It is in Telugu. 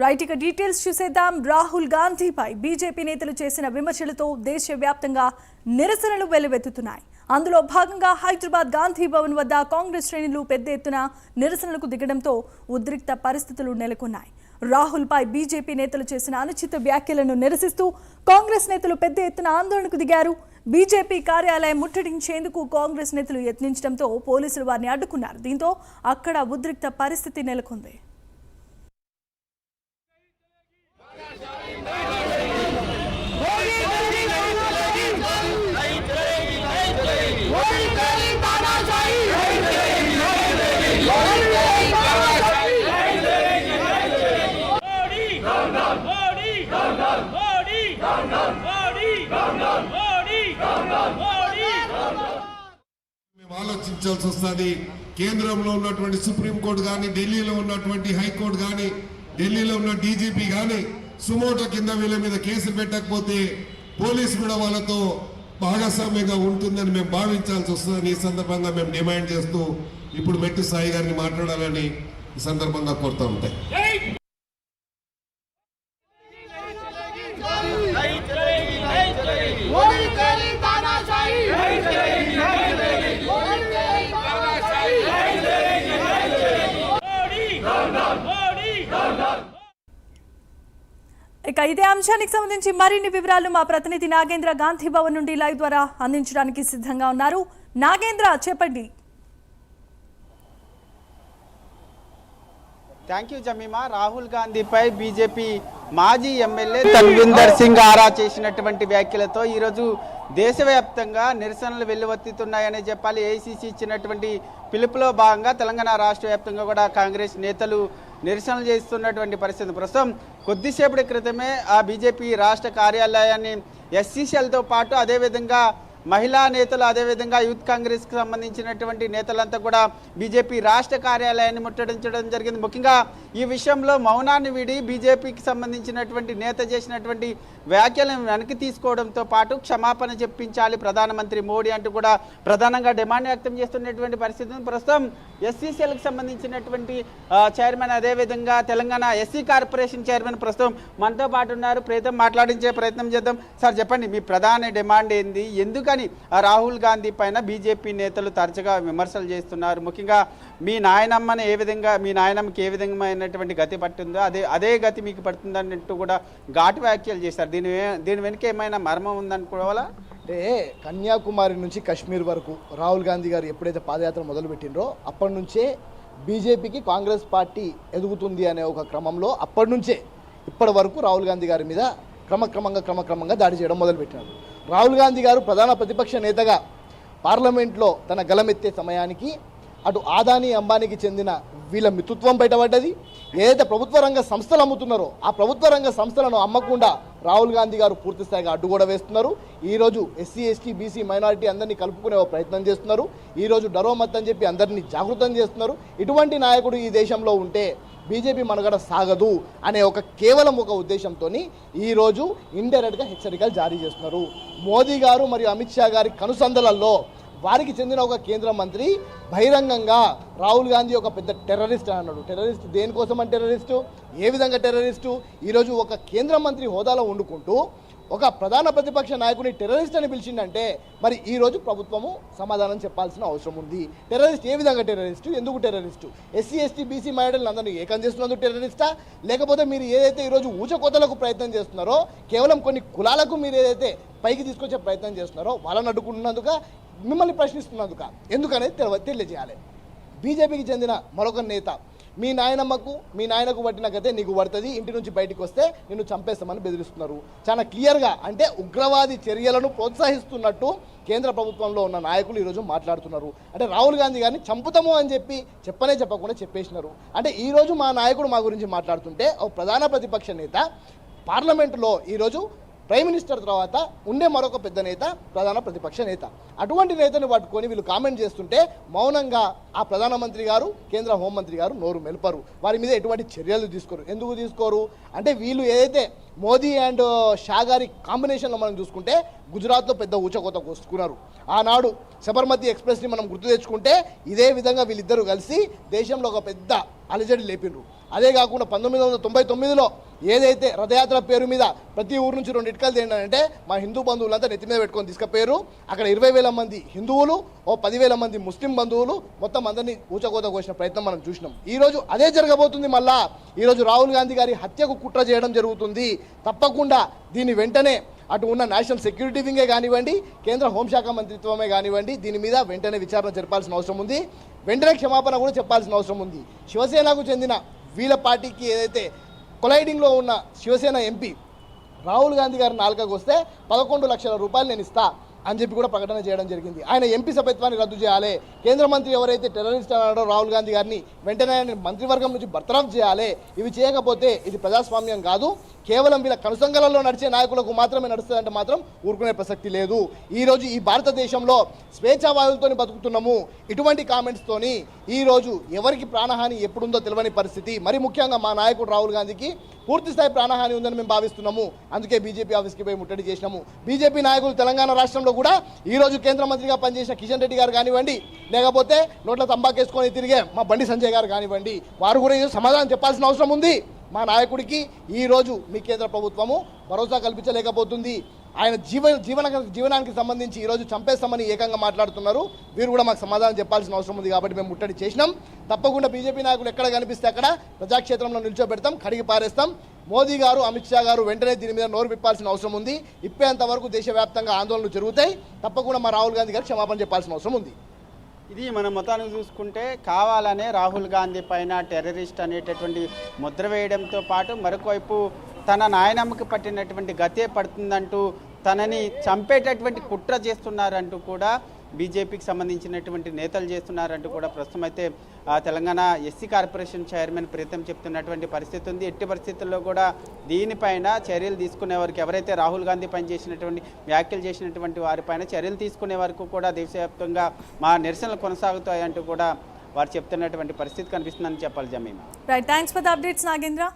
రైట్ ఇక డీటెయిల్స్ చూసేద్దాం. రాహుల్ గాంధీపై బీజేపీ నేతలు చేసిన విమర్శలతో దేశవ్యాప్తంగా నిరసనలు వెల్లువెత్తుతున్నాయి అందులో భాగంగా హైదరాబాద్ గాంధీ భవన్ వద్ద కాంగ్రెస్ శ్రేణులు పెద్ద ఎత్తున నిరసనలకు దిగడంతో ఉద్రిక్త పరిస్థితులు నెలకొన్నాయి. రాహుల్పై బీజేపీ నేతలు చేసిన అనుచిత వ్యాఖ్యలను నిరసిస్తూ కాంగ్రెస్ నేతలు పెద్ద ఎత్తున ఆందోళనకు దిగారు. బీజేపీ కార్యాలయం ముట్టడించేందుకు కాంగ్రెస్ నేతలు యత్నించడంతో పోలీసులు వారిని అడ్డుకున్నారు. దీంతో అక్కడ ఉద్రిక్త పరిస్థితి నెలకొంది మోడీ మోడీ మోడీ మోడీ మోడీ మోడీ మేము ఆలోచించాల్సి వస్తుంది. కేంద్రంలో ఉన్నటువంటి సుప్రీంకోర్టు కానీ ఢిల్లీలో ఉన్నటువంటి హైకోర్టు కానీ ఢిల్లీలో ఉన్న డీజీపీ కానీ సుమోటో కింద వీళ్ళ మీద కేసులు పెట్టకపోతే పోలీసు కూడా వాళ్ళతో భాగస్వామ్యంగా ఉంటుందని మేము భావించాల్సి వస్తుందని ఈ సందర్భంగా మేము డిమాండ్ చేస్తూ ఇప్పుడు మెట్టు సాయి గారిని మాట్లాడాలని ఈ సందర్భంగా కోరుతా ఉంటాయి. ఇక ఇదే అంశానికి సంబంధించి మరిన్ని వివరాలు మా ప్రతినిధి నాగేంద్ర గాంధీ భవన్ నుండి లైవ్ ద్వారా అందించడానికి సిద్ధంగా ఉన్నారు. నాగేంద్ర చెప్పండి. థ్యాంక్ యూ జమీమా రాహుల్ గాంధీపై బీజేపీ మాజీ ఎమ్మెల్యే తన్విందర్ సింగ్ ఆరా చేసినటువంటి వ్యాఖ్యలతో ఈరోజు దేశవ్యాప్తంగా నిరసనలు వెల్లువెత్తుతున్నాయని చెప్పాలి. ఏఐసీసీ ఇచ్చినటువంటి పిలుపులో భాగంగా తెలంగాణ రాష్ట్ర వ్యాప్తంగా కూడా కాంగ్రెస్ నేతలు నిరసనలు చేస్తున్నటువంటి పరిస్థితి. ప్రస్తుతం కొద్దిసేపటి క్రితమే ఆ బీజేపీ రాష్ట్ర కార్యాలయాన్ని ఎస్సీసీఎల్తో పాటు అదేవిధంగా మహిళా నేతలు అదేవిధంగా యూత్ కాంగ్రెస్కి సంబంధించినటువంటి నేతలంతా కూడా బీజేపీ రాష్ట్ర కార్యాలయాన్ని ముట్టడించడం జరిగింది. ముఖ్యంగా ఈ విషయంలో మౌనాన్ని వీడి బీజేపీకి సంబంధించినటువంటి నేత చేసినటువంటి వ్యాఖ్యలను వెనక్కి తీసుకోవడంతో పాటు క్షమాపణ చెప్పించాలి ప్రధానమంత్రి మోడీ అంటూ కూడా ప్రధానంగా డిమాండ్ వ్యక్తం చేస్తున్నటువంటి పరిస్థితి ప్రస్తుతం ఎస్సీసీఎల్కి సంబంధించినటువంటి చైర్మన్ అదేవిధంగా తెలంగాణ ఎస్సీ కార్పొరేషన్ చైర్మన్ ప్రస్తుతం మనతో పాటు ఉన్నారు. ప్రయత్నం మాట్లాడించే ప్రయత్నం చేద్దాం. సార్ చెప్పండి మీ ప్రధాన డిమాండ్ ఏంది? ఎందుకు అందుకని రాహుల్ గాంధీ పైన బీజేపీ నేతలు తరచుగా విమర్శలు చేస్తున్నారు. ముఖ్యంగా మీ నాయనమ్మని ఏ విధంగా మీ నాయనమ్మకి ఏ విధమైనటువంటి గతి పట్టిందో అదే అదే గతి మీకు పడుతుందన్నట్టు కూడా ఘాటు వ్యాఖ్యలు చేశారు. దీని దీని వెనుక ఏమైనా మర్మం ఉందనుకోవాలా అంటే కన్యాకుమారి నుంచి కాశ్మీర్ వరకు రాహుల్ గాంధీ గారు ఎప్పుడైతే పాదయాత్ర మొదలుపెట్టినరో అప్పటి నుంచే బీజేపీకి కాంగ్రెస్ పార్టీ ఎదుగుతుంది అనే ఒక క్రమంలో అప్పటి నుంచే ఇప్పటి వరకు రాహుల్ గాంధీ గారి మీద క్రమక్రమంగా క్రమక్రమంగా దాడి చేయడం మొదలుపెట్టినారు రాహుల్ గాంధీ గారు ప్రధాన ప్రతిపక్ష నేతగా పార్లమెంట్లో తన గలమెత్తే సమయానికి అటు ఆదాని అంబానీకి చెందిన వీళ్ళ మిత్రుత్వం బయటపడ్డది. ఏదైతే ప్రభుత్వ రంగ సంస్థలు అమ్ముతున్నారో ఆ ప్రభుత్వ రంగ సంస్థలను అమ్మకుండా రాహుల్ గాంధీ గారు పూర్తి స్థాయిగా కూడా వేస్తున్నారు. ఈరోజు ఎస్సీ ఎస్టీ బీసీ మైనారిటీ అందరినీ కలుపుకునే ప్రయత్నం చేస్తున్నారు. ఈరోజు డరోమత్ అని చెప్పి అందరినీ జాగృతం చేస్తున్నారు. ఇటువంటి నాయకుడు ఈ దేశంలో ఉంటే బీజేపీ మనుగడ సాగదు అనే ఒక కేవలం ఒక ఉద్దేశంతో ఈరోజు ఇండైరెక్ట్గా హెచ్చరికలు జారీ చేస్తున్నారు. మోదీ గారు మరియు అమిత్ షా గారి కనుసందలలో వారికి చెందిన ఒక కేంద్ర మంత్రి బహిరంగంగా రాహుల్ గాంధీ ఒక పెద్ద టెర్రరిస్ట్ అన్నాడు. టెర్రరిస్ట్ దేనికోసం అని టెర్రరిస్టు? ఏ విధంగా టెర్రరిస్టు? ఈరోజు ఒక కేంద్ర మంత్రి హోదాలో వండుకుంటూ ఒక ప్రధాన ప్రతిపక్ష నాయకుని టెర్రరిస్ట్ అని పిలిచిందంటే మరి ఈరోజు ప్రభుత్వము సమాధానం చెప్పాల్సిన అవసరం ఉంది. టెర్రరిస్ట్ ఏ విధంగా టెర్రరిస్టు? ఎందుకు టెర్రరిస్టు? ఎస్సీ ఎస్టీ బీసీ మైనార్టీలను అందరినీ ఏకం చేస్తున్నందుకు టెర్రరిస్టా? లేకపోతే మీరు ఏదైతే ఈరోజు ఊచకోతలకు ప్రయత్నం చేస్తున్నారో కేవలం కొన్ని కులాలకు మీరు ఏదైతే పైకి తీసుకొచ్చే ప్రయత్నం చేస్తున్నారో వాళ్ళని అడ్డుకుంటున్నందుక మిమ్మల్ని ప్రశ్నిస్తున్నందుక? ఎందుకనేది తెలియజేయాలి. బీజేపీకి చెందిన మరొక నేత మీ నాయనమ్మకు మీ నాయనకు పట్టిన గతే నీకు పడుతుంది. ఇంటి నుంచి బయటికి వస్తే నిన్ను చంపేస్తామని బెదిరిస్తున్నారు. చాలా క్లియర్గా అంటే ఉగ్రవాది చర్యలను ప్రోత్సహిస్తున్నట్టు కేంద్ర ప్రభుత్వంలో ఉన్న నాయకులు ఈరోజు మాట్లాడుతున్నారు. అంటే రాహుల్ గాంధీ గారిని చంపుతాము అని చెప్పి చెప్పనే చెప్పకుండా చెప్పేసినారు. అంటే ఈరోజు మా నాయకుడు మా గురించి మాట్లాడుతుంటే ఒక ప్రధాన ప్రతిపక్ష నేత పార్లమెంటులో ఈరోజు ప్రైమ్ మినిస్టర్ తర్వాత ఉండే మరొక పెద్ద నేత ప్రధాన ప్రతిపక్ష నేత. అటువంటి నేతను పట్టుకొని వీళ్ళు కామెంట్ చేస్తుంటే మౌనంగా ఆ ప్రధానమంత్రి గారు కేంద్ర హోంమంత్రి గారు నోరు మెలపరు. వారి మీద ఎటువంటి చర్యలు తీసుకోరు. ఎందుకు తీసుకోరు? అంటే వీళ్ళు ఏదైతే మోదీ అండ్ షా గారి కాంబినేషన్లో మనం చూసుకుంటే గుజరాత్లో పెద్ద ఊచకోత కోసుకున్నారు. ఆనాడు శబర్మతి ఎక్స్ప్రెస్ని మనం గుర్తు తెచ్చుకుంటే ఇదే విధంగా వీళ్ళిద్దరూ కలిసి దేశంలో ఒక పెద్ద అలజడి లేపిండ్రు. అదే కాకుండా పంతొమ్మిది వందల తొంభై తొమ్మిదిలో ఏదైతే రథయాత్ర పేరు మీద ప్రతి ఊరు నుంచి రెండు ఇటుకలు తిండారంటే మా హిందూ బంధువులంతా నెత్తి మీద పెట్టుకొని తీసుకుపోయారు. అక్కడ ఇరవై వేల మంది హిందువులు ఓ పదివేల మంది ముస్లిం బంధువులు మొత్తం అందరినీ ఊచకోత కోసిన ప్రయత్నం మనం చూసినాం. ఈరోజు అదే జరగబోతుంది మళ్ళా. ఈరోజు రాహుల్ గాంధీ గారి హత్యకు కుట్ర చేయడం జరుగుతుంది. తప్పకుండా దీని వెంటనే అటు ఉన్న నేషనల్ సెక్యూరిటీ వింగే కానివ్వండి కేంద్ర హోంశాఖ మంత్రిత్వమే కానివ్వండి దీని మీద వెంటనే విచారణ జరపాల్సిన అవసరం ఉంది. వెంటనే క్షమాపణ కూడా చెప్పాల్సిన అవసరం ఉంది. శివసేనకు చెందిన వీళ్ళ పార్టీకి ఏదైతే కొలైడింగ్లో ఉన్న శివసేన ఎంపీ రాహుల్ గాంధీ గారి నాలుకకు వస్తే పదకొండు లక్షల రూపాయలు నేను ఇస్తాను అని చెప్పి కూడా ప్రకటన చేయడం జరిగింది. ఆయన ఎంపీ సభ్యత్వాన్ని రద్దు చేయాలి. కేంద్ర మంత్రి ఎవరైతే టెర్రరిస్ట్ అన్నాడో రాహుల్ గాంధీ గారిని వెంటనే ఆయన మంత్రివర్గం నుంచి బర్తరఫ్ చేయాలి. ఇవి చేయకపోతే ఇది ప్రజాస్వామ్యం కాదు. కేవలం వీళ్ళ కనుసంగలలో నడిచే నాయకులకు మాత్రమే నడుస్తుందంటే మాత్రం ఊరుకునే ప్రసక్తి లేదు. ఈరోజు ఈ భారతదేశంలో స్వేచ్ఛావాదులతో బతుకుతున్నాము. ఇటువంటి కామెంట్స్తోని ఈ రోజు ఎవరికి ప్రాణహాని ఎప్పుడుందో తెలియని పరిస్థితి. మరి ముఖ్యంగా మా నాయకుడు రాహుల్ గాంధీకి పూర్తిస్థాయి ప్రాణహాని ఉందని మేము భావిస్తున్నాము. అందుకే బీజేపీ ఆఫీస్కి పోయి ముట్టడి చేసినాము. బీజేపీ నాయకులు తెలంగాణ రాష్ట్రంలో కూడా ఈరోజు కేంద్ర మంత్రిగా పనిచేసిన కిషన్ రెడ్డి గారు కానివ్వండి లేకపోతే నోట్ల తంబాకేసుకొని తిరిగే మా బండి సంజయ్ గారు కానివ్వండి వారు కూడా సమాధానం చెప్పాల్సిన అవసరం ఉంది. మా నాయకుడికి ఈ రోజు మీ కేంద్ర ప్రభుత్వము భరోసా కల్పించలేకపోతుంది. ఆయన జీవ జీవన జీవనానికి సంబంధించి ఈరోజు చంపేస్తామని ఏకంగా మాట్లాడుతున్నారు. వీరు కూడా మాకు సమాధానం చెప్పాల్సిన అవసరం ఉంది కాబట్టి మేము ముట్టడి చేసినాం. తప్పకుండా బీజేపీ నాయకులు ఎక్కడ కనిపిస్తే అక్కడ ప్రజాక్షేత్రంలో నిల్చోబెడతాం కడిగి పారేస్తాం. మోదీ గారు అమిత్ షా గారు వెంటనే దీని మీద నోరు విప్పాల్సిన అవసరం ఉంది. ఇప్పేంత వరకు దేశవ్యాప్తంగా ఆందోళనలు జరుగుతాయి. తప్పకుండా మా రాహుల్ గాంధీ గారు క్షమాపణ చెప్పాల్సిన అవసరం ఉంది. ఇది మన మొత్తానికి చూసుకుంటే కావాలనే రాహుల్ గాంధీ పైన టెర్రరిస్ట్ అనేటటువంటి ముద్ర వేయడంతో పాటు మరొకవైపు తన నాయనమ్మకి పట్టినటువంటి గతే పడుతుందంటూ తనని చంపేటటువంటి కుట్ర చేస్తున్నారంటూ కూడా బీజేపీకి సంబంధించినటువంటి నేతలు చేస్తున్నారంటూ కూడా ప్రస్తుతం అయితే Telangana SC corporation chairman Preetham చెప్తున్నటువంటి పరిస్థితి ఉంది. ఎట్టి పరిస్థితుల్లో కూడా దీనిపైన చర్యలు తీసుకునే వారికి ఎవరైతే రాహుల్ గాంధీ పనిచేసినటువంటి వ్యాఖ్యలు చేసినటువంటి వారిపైన చర్యలు తీసుకునే వరకు కూడా దేశవ్యాప్తంగా మా నిరసనలు కొనసాగుతాయంటూ కూడా వారు చెప్తున్నటువంటి పరిస్థితి కనిపిస్తుందని చెప్పాలి Jemima right thanks for the updates Nagendra.